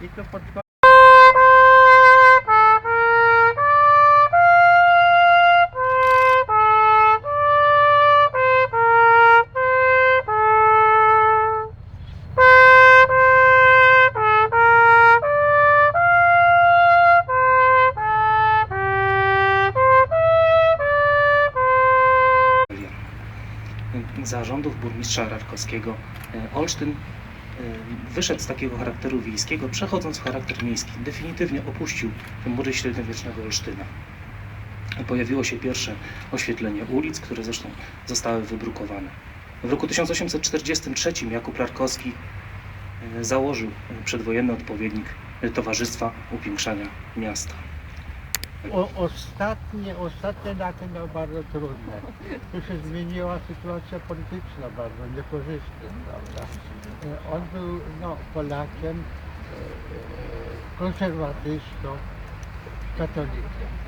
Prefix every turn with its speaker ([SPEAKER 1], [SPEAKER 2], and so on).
[SPEAKER 1] I pod
[SPEAKER 2] zarządów burmistrza Rarkowskiego e, Olsztyn wyszedł z takiego charakteru wiejskiego, przechodząc w charakter miejski. Definitywnie opuścił mury średniowiecznego Olsztyna. Pojawiło się pierwsze oświetlenie ulic, które zresztą zostały wybrukowane. W roku 1843 Jakub Larkowski e, założył e, przedwojenny odpowiednik e, Towarzystwa Upiększania Miasta.
[SPEAKER 1] O, ostatnie, ostatnie lata no bardzo trudne. Tu się zmieniła sytuacja polityczna bardzo niekorzystna, prawda? E, On był no, Polakiem, e, e, konserwatystą, katolikiem.